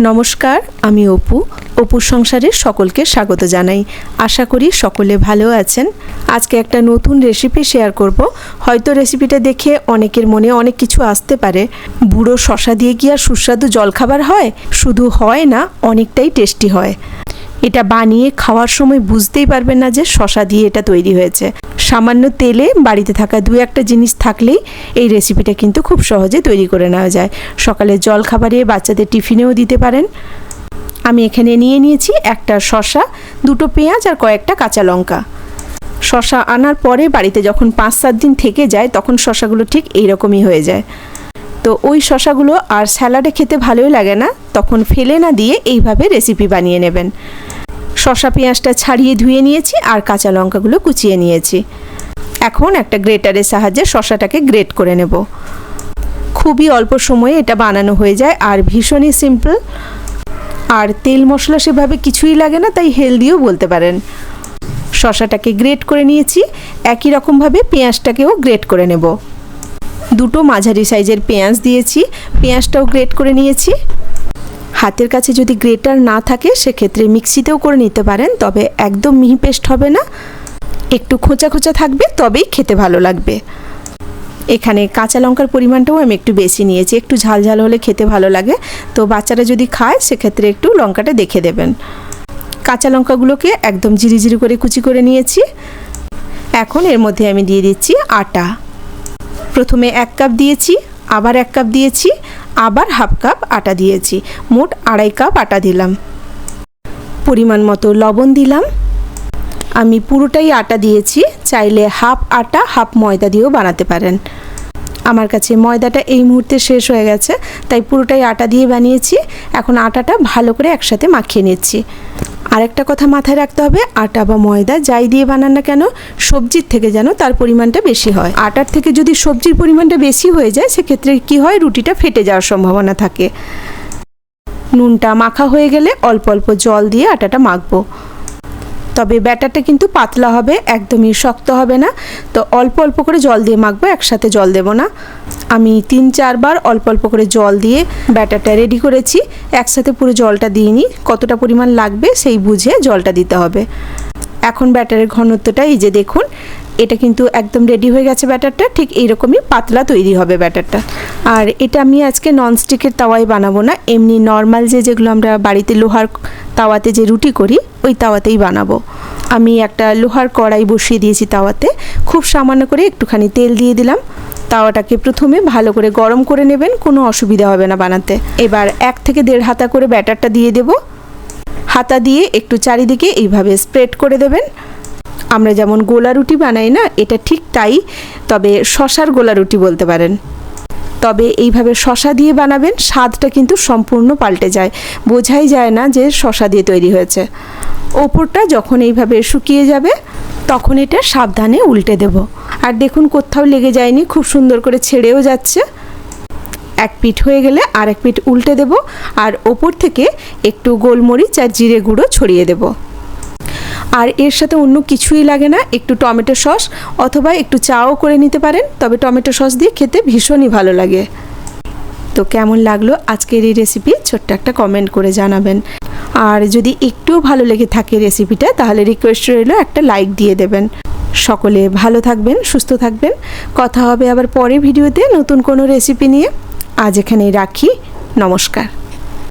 নমস্কার, আমি অপু। অপুর সংসারে সকলকে স্বাগত জানাই। আশা করি সকলে ভালো আছেন। আজকে একটা নতুন রেসিপি শেয়ার করব। হয়তো রেসিপিটা দেখে অনেকের মনে অনেক কিছু আসতে পারে। বুড়ো শশা দিয়ে কি আর সুস্বাদু জলখাবার হয়? শুধু হয় না, অনেকটাই টেস্টি হয়। এটা বানিয়ে খাওয়ার সময় বুঝতেই পারবেন না যে শশা দিয়ে এটা তৈরি হয়েছে। সামান্য তেলে বাড়িতে থাকা দু একটা জিনিস থাকলেই এই রেসিপিটা কিন্তু খুব সহজে তৈরি করে নেওয়া যায়। সকালে জল খাবারে বাচ্চাদের টিফিনেও দিতে পারেন। আমি এখানে নিয়ে নিয়েছি একটা শশা, দুটো পেঁয়াজ আর কয়েকটা কাঁচা লঙ্কা। শশা আনার পরে বাড়িতে যখন পাঁচ সাত দিন থেকে যায়, তখন শশাগুলো ঠিক এইরকমই হয়ে যায়। তো ওই শশাগুলো আর স্যালাডে খেতে ভালোই লাগে না। তখন ফেলে না দিয়ে এইভাবে রেসিপি বানিয়ে নেবেন। শশা পেঁয়াজটা ছাড়িয়ে ধুয়ে নিয়েছি আর কাঁচা লঙ্কাগুলো কুচিয়ে নিয়েছি। এখন একটা গ্রেটারের সাহায্যে শশাটাকে গ্রেট করে নেব। খুবই অল্প সময়ে এটা বানানো হয়ে যায় আর ভীষণই সিম্পল আর তেল মশলা সেভাবে কিছুই লাগে না, তাই হেলদিও বলতে পারেন। শশাটাকে গ্রেট করে নিয়েছি। একই রকমভাবে পেঁয়াজটাকেও গ্রেট করে নেব। দুটো মাঝারি সাইজের পেঁয়াজ দিয়েছি। পেঁয়াজটাও গ্রেট করে নিয়েছি। হাতের কাছে যদি গ্রেটার না থাকে, সেক্ষেত্রে মিক্সিতেও করে নিতে পারেন, তবে একদম মিহি পেস্ট হবে না। একটু খোঁচা খোঁচা থাকবে, তবেই খেতে ভালো লাগবে। এখানে কাঁচা লঙ্কার পরিমাণটাও আমি একটু বেশি নিয়েছি। একটু ঝাল ঝাল হলে খেতে ভালো লাগে। তো বাচ্চারা যদি খায়, সেক্ষেত্রে একটু লঙ্কাটা দেখে দেবেন। কাঁচা লঙ্কাগুলোকে একদম জিরি করে কুচি করে নিয়েছি। এখন এর মধ্যে আমি দিয়ে দিচ্ছি আটা। প্রথমে এক কাপ দিয়েছি, আবার এক কাপ দিয়েছি, আবার হাফ কাপ আটা দিয়েছি, মোট আড়াই কাপ আটা দিলাম। পরিমাণ মতো লবণ দিলাম। আমি পুরোটাই আটা দিয়েছি, চাইলে হাফ আটা, হাফ ময়দা দিয়েও বানাতে পারেন। আমার কাছে ময়দাটা এই মুহূর্তে শেষ হয়ে গেছে, তাই পুরোটাই আটা দিয়ে বানিয়েছি। এখন আটাটা ভালো করে একসাথে মাখিয়ে নিচ্ছি। আরেকটা কথা মাথায় রাখতে হবে, আটা বা ময়দা যাই দিয়ে বানান না কেন, সবজির থেকে যেন তার পরিমাণটা বেশি হয়। আটার থেকে যদি সবজির পরিমাণটা বেশি হয়ে যায়, সেক্ষেত্রে কি হয়, রুটিটা ফেটে যাওয়ার সম্ভাবনা থাকে। নুনটা মাখা হয়ে গেলে অল্প অল্প জল দিয়ে আটাটা মাখবো। তবে ব্যাটারটা কিন্তু পাতলা হবে, একদমই শক্ত হবে না। তো অল্প অল্প করে জল দিয়ে মাখবো, একসাথে জল দেব না। আমি তিন চারবার অল্প অল্প করে জল দিয়ে ব্যাটারটা রেডি করেছি। একসাথে পুরো জলটা দিইনি কতটা পরিমাণ লাগবে সেই বুঝে জলটা দিতে হবে। এখন ব্যাটারের ঘনত্বটা এই যে দেখুন, এটা কিন্তু একদম রেডি হয়ে গেছে ব্যাটারটা, ঠিক এইরকমই পাতলা তৈরি হবে ব্যাটারটা। আর এটা আমি আজকে ননস্টিকের তাওয়ায় বানাবো না, এমনি নর্মাল যে যেগুলো আমরা বাড়িতে লোহার তাওয়াতে যে রুটি করি, ওই তাওয়াতেই বানাবো। আমি একটা লোহার কড়াই বসিয়ে দিয়েছি তাওয়াতে, খুব সামান্য করে একটুখানি তেল দিয়ে দিলাম। তাওয়াটাকে প্রথমে ভালো করে গরম করে নেবেন, কোনো অসুবিধা হবে না বানাতে। এবার এক থেকে দেড় হাতা করে ব্যাটারটা দিয়ে দেব। হাতা দিয়ে একটু চারিদিকে এইভাবে স্প্রেড করে দেবেন। আমরা যেমন গোলা রুটি বানাই না, এটা ঠিক তাই, তবে শশার গোলা রুটি বলতে পারেন। তবে এইভাবে শশা দিয়ে বানাবেন, স্বাদটা কিন্তু সম্পূর্ণ পাল্টে যায়। বোঝাই যায় না যে শশা দিয়ে তৈরি হয়েছে। ওপরটা যখন এইভাবে শুকিয়ে যাবে, তখন এটা সাবধানে উল্টে দেব। আর দেখুন কোথাও লেগে যায়নি, খুব সুন্দর করে ছেড়েও যাচ্ছে। এক পিঠ হয়ে গেলে আর এক পিঠ উল্টে দেব আর ওপর থেকে একটু গোলমরিচ আর জিরে গুঁড়ো ছড়িয়ে দেবো। আর এর সাথে অন্য কিছুই লাগে না, একটু টমেটো সস অথবা একটু চাও করে নিতে পারেন, তবে টমেটো সস দিয়ে খেতে ভীষণই ভালো লাগে। তো কেমন লাগল আজকের এই রেসিপি? ছোট্ট একটা কমেন্ট করে জানাবেন। আর যদি একটুও ভালো লেগে থাকে রেসিপিটা, তাহলে রিকোয়েস্ট রইল একটা লাইক দিয়ে দেবেন। সকলে ভালো থাকবেন, সুস্থ থাকবেন। কথা হবে আবার পরে ভিডিওতে নতুন কোনো রেসিপি নিয়ে। আজ এখানেই রাখি। নমস্কার।